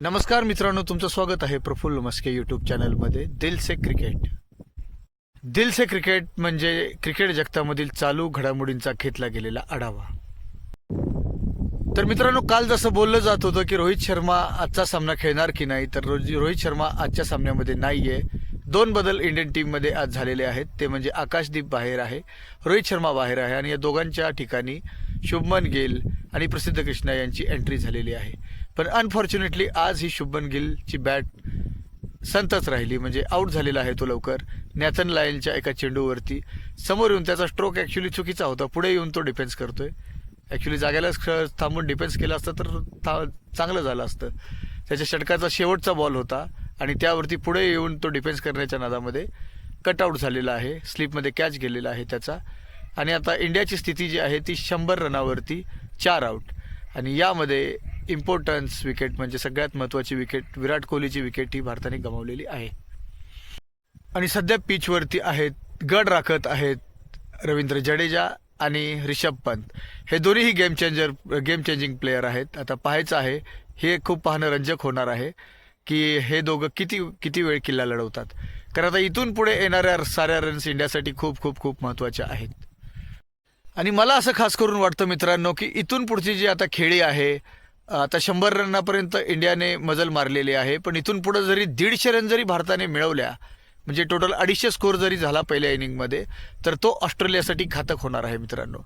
नमस्कार मित्रांनो तुमचं स्वागत आहे प्रफुल्ल मस्के यूट्यूब चॅनलमध्ये दिल से क्रिकेट. दिल से क्रिकेट म्हणजे क्रिकेट जगतामधील चालू घडामोडींचा घेतला गेलेला आढावा. तर मित्रांनो काल जसं बोललं जात होतं की रोहित शर्मा आजचा सामना खेळणार की नाही तर रोहित शर्मा आजच्या सामन्यामध्ये नाहीये. दोन बदल इंडियन टीममध्ये आज झालेले आहेत. ते म्हणजे आकाशदीप बाहेर आहे रोहित शर्मा बाहेर आहे आणि या दोघांच्या ठिकाणी शुभमन गिल आणि प्रसिद्ध कृष्णा यांची एंट्री झालेली आहे. पण अनफॉर्च्युनेटली आज ही शुभमन गिलची बॅट संतच राहिली. म्हणजे आऊट झालेला आहे तो लवकर. नॅथन लायनच्या एका चेंडूवरती. समोर येऊन त्याचा स्ट्रोक ॲक्च्युली चुकीचा होता. पुढे येऊन तो डिफेन्स करतोय. ॲक्च्युली जागेलाच थांबून डिफेन्स केला असतं तर था चांगलं झालं असतं. त्याच्या षटकाचा शेवटचा बॉल होता आणि त्यावरती पुढे येऊन तो डिफेन्स करण्याच्या नादामध्ये कटआउट झालेला आहे. स्लिपमध्ये कॅच गेलेला आहे त्याचा. आणि आता इंडियाची स्थिती जी आहे ती शंभर रनावरती चार आऊट आणि यामध्ये इम्पॉर्टन्स विकेट म्हणजे सगळ्यात महत्त्वाची विकेट विराट कोहलीची विकेट ही भारताने गमावलेली आहे. आणि सध्या पिचवरती आहेत गड राखत आहेत रवींद्र जडेजा आणि रिषभ पंत. हे दोन्हीही game changer game changing player आहेत. आता पाहायचं आहे हे खूप पाहणं रंजक होणार आहे की हे दोघं किती किती वेळ किल्ला लढवतात. कारण आता इथून पुढे येणाऱ्या साऱ्या रन्स इंडियासाठी खूप खूप खूप महत्त्वाच्या आहेत. आणि मला असं खास करून वाटतं मित्रांनो की इथून पुढची जी आता खेळी आहे आता शंभर रनापर्यंत इंडियाने मजल मारलेली आहे पण इथून पुढे जरी दीडशे रन जरी भारताने मिळवल्या म्हणजे टोटल अडीचशे स्कोर जरी झाला पहिल्या इनिंगमध्ये तर तो ऑस्ट्रेलियासाठी घातक होणार आहे मित्रांनो.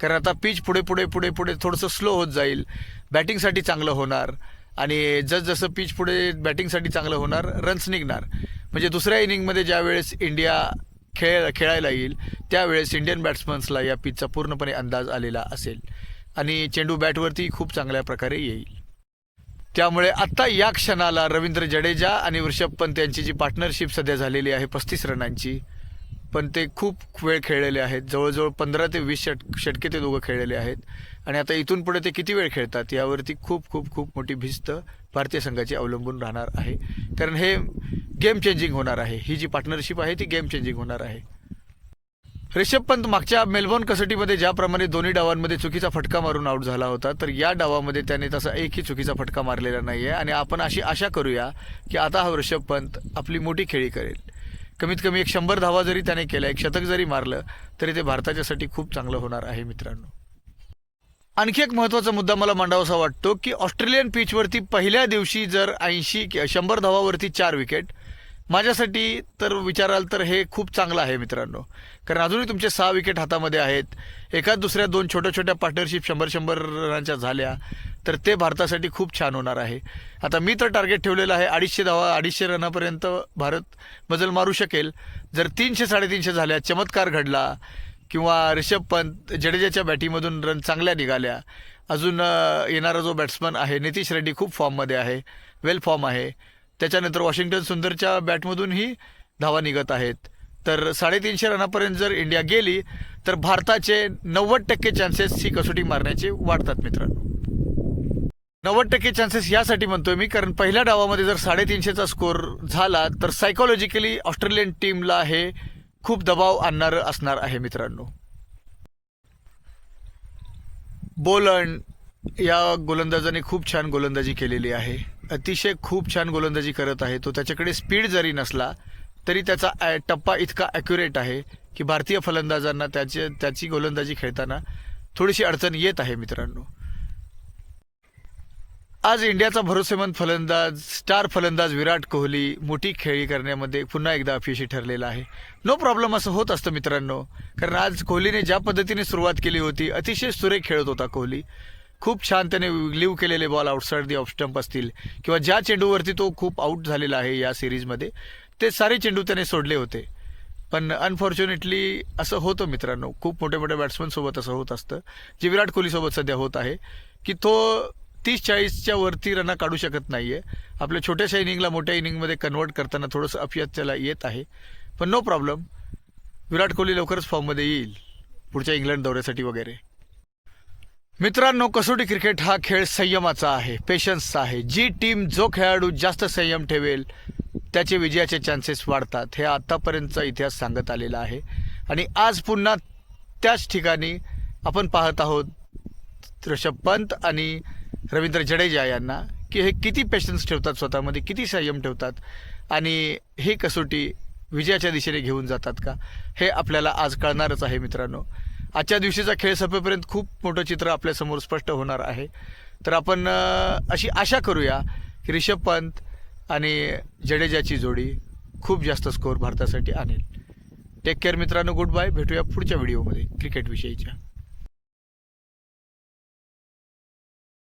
कारण आता पिच पुढे पुढे पुढे पुढे थोडंसं स्लो होत जाईल बॅटिंगसाठी चांगलं होणार आणि जसजसं पिच पुढे बॅटिंगसाठी चांगलं होणार रन्स निघणार. म्हणजे दुसऱ्या इनिंगमध्ये ज्यावेळेस इंडिया खेळ खेळायला येईल त्यावेळेस इंडियन बॅट्समन्सला या पिचचा पूर्णपणे अंदाज आलेला असेल. आणि चेंडू बॅटवरती खूप चांगल्या प्रकारे येईल. त्यामुळे आत्ता या क्षणाला रवींद्र जडेजा आणि वृषभ पंत यांची जी पार्टनरशिप सध्या झालेली आहे पस्तीस रनांची पण ते खूप वेळ खेळलेले आहेत. जवळजवळ पंधरा ते वीस षट षटके ते दोघं खेळलेले आहेत. आणि आता इथून पुढे ते किती वेळ खेळतात यावरती खूप खूप खूप मोठी भिस्त भारतीय संघाची अवलंबून राहणार आहे. कारण हे गेम चेंजिंग होणार आहे. ही जी पार्टनरशिप आहे ती गेम चेंजिंग होणार आहे. रिषभ पंत मागच्या मेलबॉर्न कसोटीमध्ये ज्याप्रमाणे दोन्ही डावांमध्ये चुकीचा फटका मारून आऊट झाला होता तर या डावामध्ये त्याने तसा एकही चुकीचा फटका मारलेला नाही आहे आणि आपण अशी आशा करूया की आता हा ऋषभ पंत आपली मोठी खेळी करेल. कमीत कमी एक शंभर धावा जरी त्याने केला एक शतक जरी मारलं तरी ते भारताच्यासाठी खूप चांगलं होणार आहे मित्रांनो. आणखी एक महत्त्वाचा मुद्दा मला मांडावासा वाटतो की ऑस्ट्रेलियन पिचवरती पहिल्या दिवशी जर ऐंशी शंभर धावावरती चार विकेट माझ्यासाठी तर विचाराल तर हे खूप चांगलं आहे मित्रांनो. कारण अजूनही तुमचे सहा विकेट हातामध्ये आहेत. एकाच दुसऱ्या दोन छोट्या छोट्या पार्टनरशिप शंभर शंभर रनांच्या झाल्या तर ते भारतासाठी खूप छान होणार आहे. आता मी तर टार्गेट ठेवलेलं आहे अडीचशे धावा अडीचशे रनापर्यंत भारत मजल मारू शकेल. जर तीनशे साडेतीनशे झाल्या चमत्कार घडला किंवा रिषभ पंत जडेजाच्या बॅटिंगमधून रन चांगल्या निघाल्या अजून येणारा जो बॅट्समन आहे नितीश रेड्डी खूप फॉर्ममध्ये आहे वेल फॉर्म आहे. त्याच्यानंतर वॉशिंग्टन सुंदरच्या बॅटमधूनही धावा निघत आहेत. तर साडेतीनशे रनापर्यंत जर इंडिया गेली तर भारताचे नव्वद टक्के चान्सेस ही कसोटी मारण्याचे वाढतात मित्रांनो. नव्वद टक्के चान्सेस यासाठी म्हणतोय मी कारण पहिल्या डावामध्ये जर साडेतीनशेचा स्कोर झाला तर सायकोलॉजिकली ऑस्ट्रेलियन टीमला हे खूप दबाव आणणारं असणार आहे मित्रांनो. बोलंड या गोलंदाजाने खूप छान गोलंदाजी केलेली आहे. अतिशय खूप छान गोलंदाजी करत आहे. तो त्याच्याकडे स्पीड जरी नसला तरी त्याचा टप्पा इतका ॲक्युरेट आहे की भारतीय फलंदाजांना त्याचे त्याची गोलंदाजी खेळताना थोडीशी अडचण येत आहे मित्रांनो. आज इंडियाचा भरोसेमंद फलंदाज स्टार फलंदाज विराट कोहली मोठी खेळी करण्यामध्ये पुन्हा एकदा अपयशी ठरलेला आहे. नो प्रॉब्लेम असं होत असतं मित्रांनो कारण आज कोहलीने ज्या पद्धतीने सुरुवात केली होती अतिशय सुरेख खेळत होता कोहली. खूप छान त्याने लिव्ह केलेले ball outside the off stump असतील. किंवा ज्या चेंडूवरती तो खूप आऊट झालेला आहे या सिरीजमध्ये ते सारे चेंडू त्याने सोडले होते. पण अनफॉर्च्युनेटली असं होतं मित्रांनो. खूप मोठ्या मोठ्या बॅट्समनसोबत असं होत असतं. जे विराट कोहलीसोबत सध्या होत आहे की तो तीस चाळीसच्या वरती रना काढू शकत नाही आहे आपल्या छोट्याशा इनिंगला मोठ्या इनिंगमध्ये कन्वर्ट करताना थोडंसं अपयश त्याला येत आहे. पण नो प्रॉब्लेम विराट कोहली लवकरच फॉर्ममध्ये येईल पुढच्या इंग्लंड दौऱ्यासाठी वगैरे. मित्रांनो कसोटी क्रिकेट हा खेळ संयमाचा आहे पेशन्सचा आहे. जी टीम जो खेळाडू जास्त संयम ठेवेल त्याचे विजयाचे चान्सेस वाढतात हे आत्तापर्यंतचा इतिहास सांगत आलेला आहे. आणि आज पुन्हा त्याच ठिकाणी आपण पाहत आहोत ऋषभ पंत आणि रवींद्र जडेजा यांना की हे किती पेशन्स ठेवतात स्वतःमध्ये किती संयम ठेवतात आणि ही कसोटी विजयाच्या दिशेने घेऊन जातात का? हे आपल्याला आज कळणारच आहे मित्रांनो. आजच्या दिवशीचा खेळ संपेपर्यंत खूप मोठं चित्र आपल्यासमोर स्पष्ट होणार आहे. तर आपण अशी आशा करूया की रिषभ पंत आणि जडेजाची जोडी खूप जास्त स्कोअर भारतासाठी आणेल. टेक केअर मित्रांनो गुड बाय भेटूया पुढच्या व्हिडिओमध्ये क्रिकेटविषयीच्या.